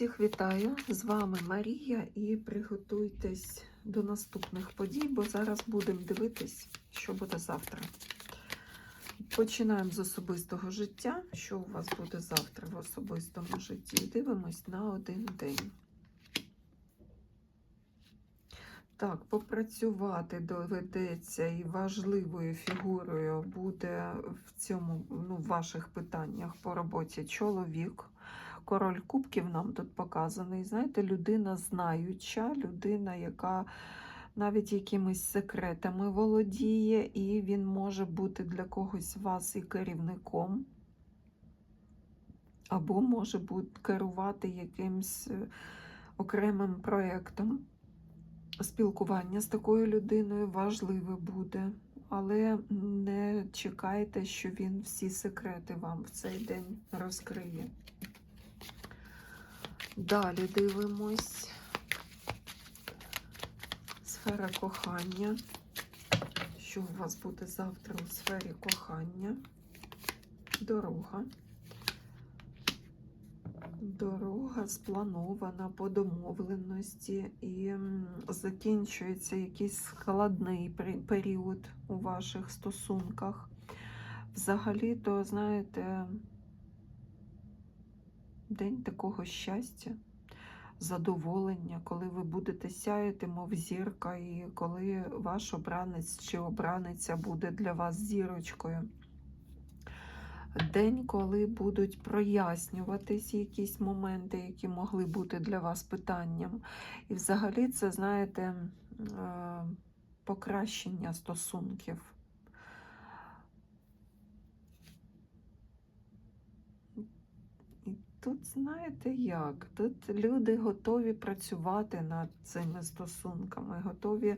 Всіх вітаю! З вами Марія і приготуйтесь до наступних подій, бо зараз будемо дивитись, що буде завтра. Починаємо з особистого життя. Що у вас буде завтра в особистому житті? Дивимось на один день. Так, попрацювати доведеться і важливою фігурою буде в цьому ну, в ваших питаннях по роботі чоловік. Король кубків нам тут показаний. Знаєте, людина знаюча, людина, яка навіть якимись секретами володіє, і він може бути для когось вас і керівником, або може бути керувати якимсь е, окремим проєктом. Спілкування з такою людиною важливе буде, але не чекайте, що він всі секрети вам в цей день розкриє. Далі дивимось. Сфера кохання. Що у вас буде завтра у сфері кохання? Дорога. Дорога спланована по домовленості і закінчується якийсь складний період у ваших стосунках. Взагалі-то, знаєте, день такого щастя, задоволення, коли ви будете сяяти, мов зірка, і коли ваш обранець чи обраниця буде для вас зірочкою. День, коли будуть прояснюватись якісь моменти, які могли бути для вас питанням. І взагалі це, знаєте, е, покращення стосунків. І тут, знаєте як? Тут люди готові працювати над цими стосунками, готові.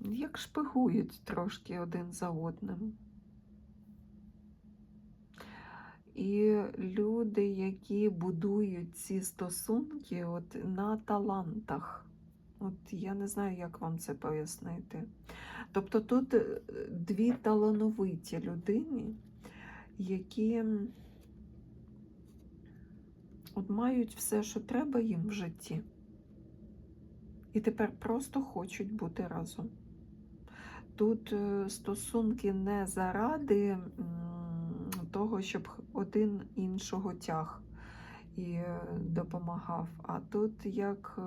Як шпигують трошки один за одним. І люди, які будують ці стосунки от на талантах. От я не знаю, як вам це пояснити. Тобто тут е, дві талановиті людини, які от мають все, що треба їм в житті. І тепер просто хочуть бути разом. Тут е, стосунки не заради того, щоб один іншого тяг і е, допомагав, а тут як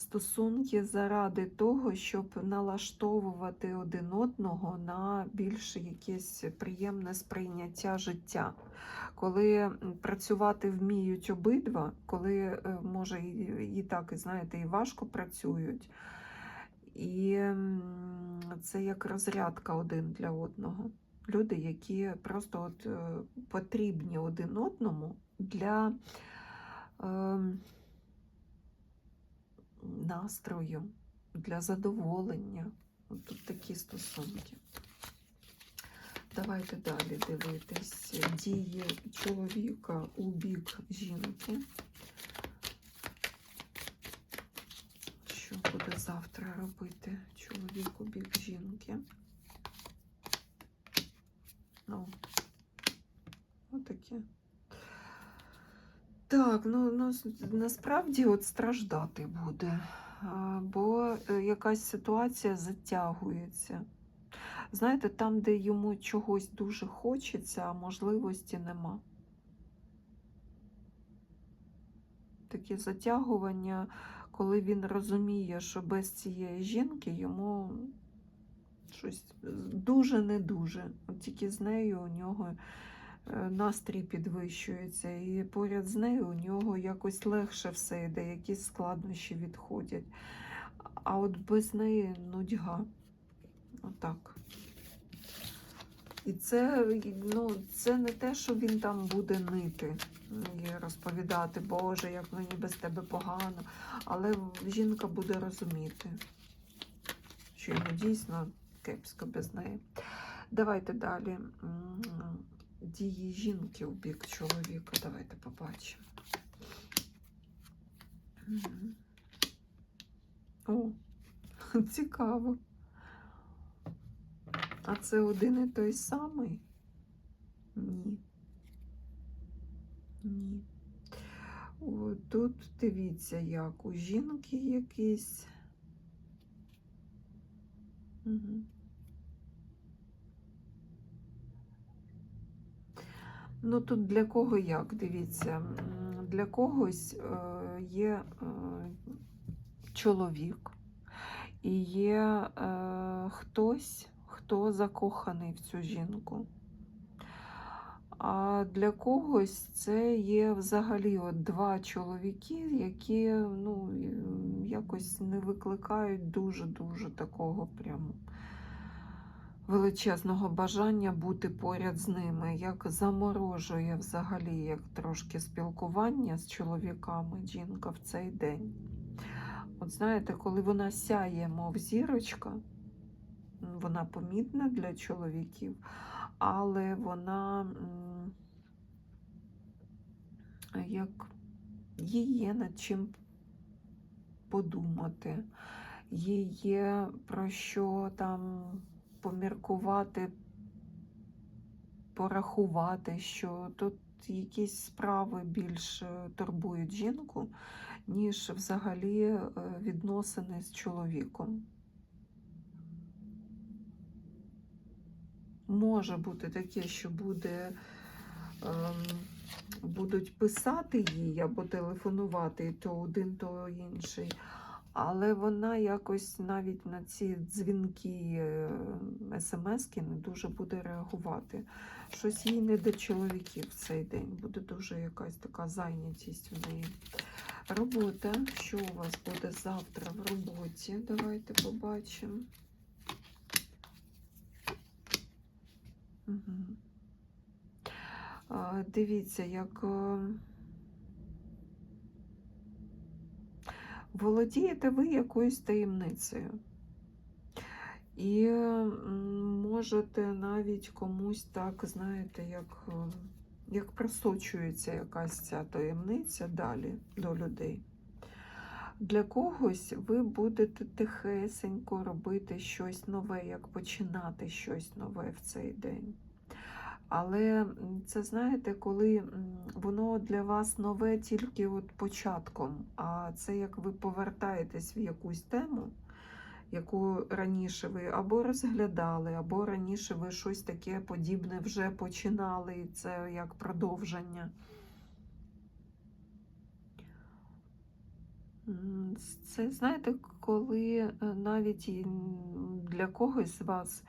стосунки заради того, щоб налаштовувати один одного на більш якесь приємне сприйняття життя. Коли працювати вміють обидва, коли е, може і, так, і знаєте, і важко працюють. І це як розрядка один для одного. Люди, які просто от, е, потрібні один одному для е, настрою, для задоволення. От тут такі стосунки. Давайте далі дивитись дії чоловіка у бік жінки. Що буде завтра робити чоловік у бік жінки? Ну, отаке. Так, ну, ну насправді от страждати буде, бо е, якась ситуація затягується. Знаєте, там, де йому чогось дуже хочеться, а можливості нема. Таке затягування, коли він розуміє, що без цієї жінки йому щось дуже не дуже. От тільки з нею у нього настрій підвищується, і поряд з нею у нього якось легше все йде, якісь складнощі відходять. А от без неї нудьга. Отак. І це, ну, це не те, що він там буде нити і розповідати, Боже, як мені без тебе погано. Але жінка буде розуміти, що йому дійсно кепсько без неї. Давайте далі. Дії жінки у бік чоловіка. Давайте побачимо. О, цікаво. А це один і той самий? Ні. Ні. О, тут дивіться, як у жінки якийсь. Угу. Ну тут для кого як, дивіться, для когось е, є е, чоловік і є е, хтось, хто закоханий в цю жінку. А для когось це є взагалі от два чоловіки, які ну, якось не викликають дуже-дуже такого прям величезного бажання бути поряд з ними, як заморожує взагалі як трошки спілкування з чоловіками жінка в цей день. От знаєте, коли вона сяє, мов зірочка, вона помітна для чоловіків, але вона як їй є над чим подумати, їй є про що там поміркувати, порахувати, що тут якісь справи більш е, турбують жінку, ніж взагалі е, відносини з чоловіком. Може бути таке, що буде, ем, будуть писати їй або телефонувати то один, то інший. Але вона якось навіть на ці дзвінки смски не дуже буде реагувати. Щось їй не до чоловіків в цей день. Буде дуже якась така зайнятість в неї. Робота. Що у вас буде завтра в роботі? Давайте побачимо. Угу. Дивіться, як. Володієте ви якоюсь таємницею. І можете навіть комусь так, знаєте, як, е, як просочується якась ця таємниця далі до людей. Для когось ви будете тихесенько робити щось нове, як починати щось нове в цей день. Але це знаєте, коли воно для вас нове тільки от початком, а це як ви повертаєтесь в якусь тему, яку раніше ви або розглядали, або раніше ви щось таке подібне вже починали, і це як продовження. Це знаєте, коли е, навіть для когось з вас.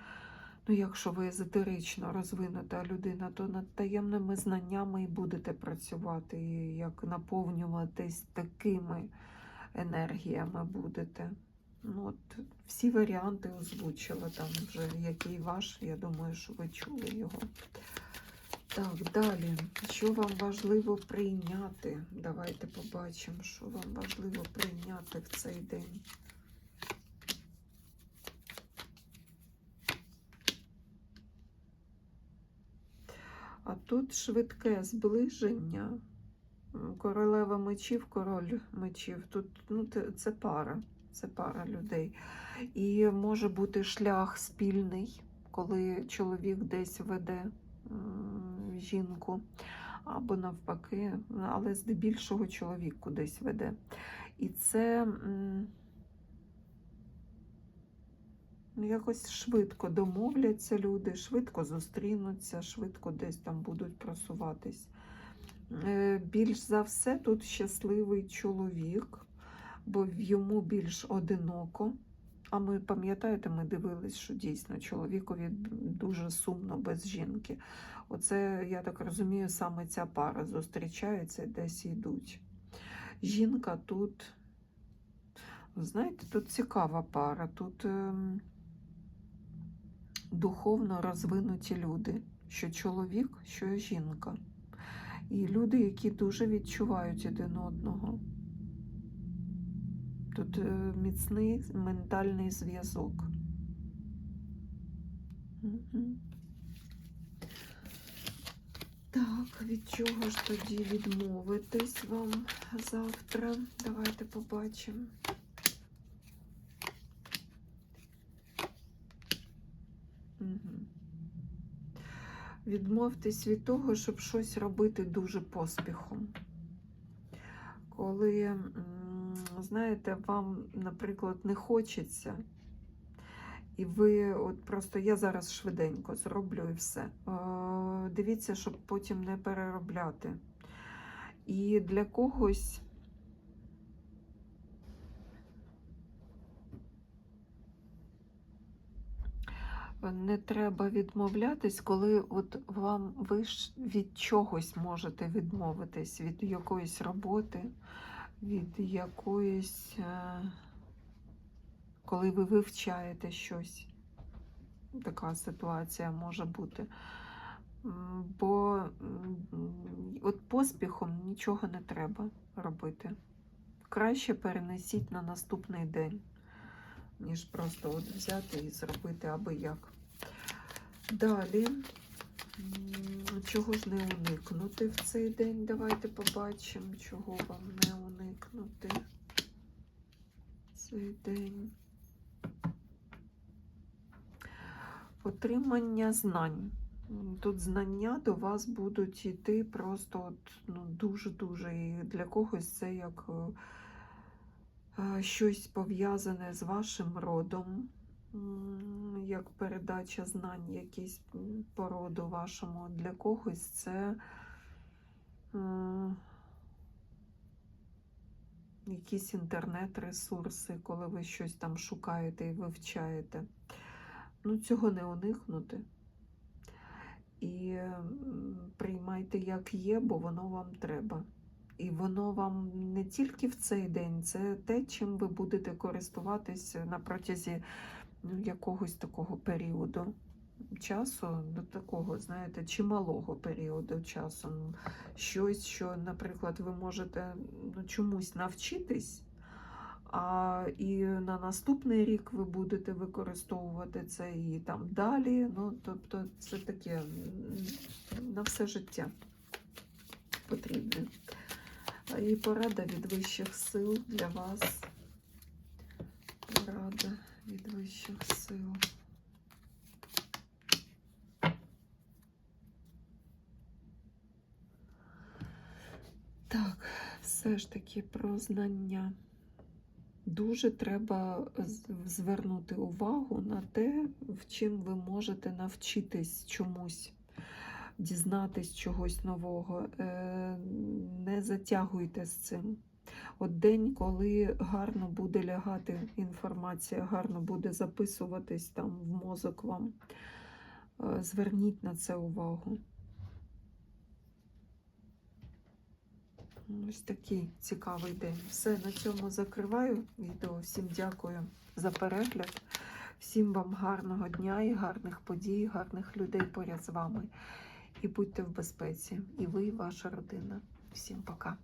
Ну, якщо ви езотерично розвинута людина, то над таємними знаннями і будете працювати, і як наповнюватись такими енергіями будете. Ну, от, всі варіанти озвучила там вже, який ваш, я думаю, що ви чули його. Так, далі. Що вам важливо прийняти? Давайте побачимо, що вам важливо прийняти в цей день. А тут швидке зближення. Королева мечів, король мечів. Тут ну, це пара, це пара людей. І може бути шлях спільний, коли чоловік десь веде жінку, або навпаки, але здебільшого чоловік кудись веде. І це. м, Ну, якось швидко домовляться люди, швидко зустрінуться, швидко десь там будуть просуватись. Е, Більш за все тут щасливий чоловік, бо йому більш одиноко. А ми пам'ятаєте, ми дивились, що дійсно чоловікові дуже сумно без жінки. Оце, я так розумію, саме ця пара зустрічається і десь йдуть. Жінка тут, знаєте, тут цікава пара. Тут. Духовно розвинуті люди, що чоловік, що жінка. І люди, які дуже відчувають один одного. Тут е, міцний ментальний зв'язок. Так, від чого ж тоді відмовитись вам завтра? Давайте побачимо. Відмовтесь від того, щоб щось робити дуже поспіхом. Коли, знаєте, вам, наприклад, не хочеться, і ви от просто я зараз швиденько зроблю і все. Е, Дивіться, щоб потім не переробляти. І для когось. Не треба відмовлятись, коли от вам ви ж від чогось можете відмовитись, від якоїсь роботи, від якоїсь, е, коли ви вивчаєте щось. Така ситуація може бути. Бо от поспіхом нічого не треба робити. Краще перенесіть на наступний день, ніж просто от взяти і зробити аби як. Далі, чого ж не уникнути в цей день? Давайте побачимо, чого вам не уникнути цей день. Отримання знань. Тут знання до вас будуть йти просто ну, дуже-дуже. І для когось це як е, щось пов'язане з вашим родом, як передача знань якісь по роду вашому. Для когось це е, якісь інтернет-ресурси, коли ви щось там шукаєте і вивчаєте. Ну, цього не уникнути. І приймайте, як є, бо воно вам треба. І воно вам не тільки в цей день, це те, чим ви будете користуватись на протязі ну, якогось такого періоду часу, до такого, знаєте, чималого періоду часу. Ну, Щось, що, наприклад, ви можете ну, чомусь навчитись. А і на наступний рік ви будете використовувати це і там далі. Ну, тобто, це таке на все життя потрібне. І порада від вищих сил для вас. Порада від вищих сил. Так, все ж таки про знання. Дуже треба звернути увагу на те, в чим ви можете навчитись чомусь, дізнатись чогось нового. Е, Не затягуйте з цим. От день, коли гарно буде лягати інформація, гарно буде записуватись там в мозок вам. Е, Зверніть на це увагу. Ось такий цікавий день. Все, на цьому закриваю відео. Всім дякую за перегляд. Всім вам гарного дня і гарних подій, гарних людей поряд з вами. І будьте в безпеці. І ви, і ваша родина. Всім пока.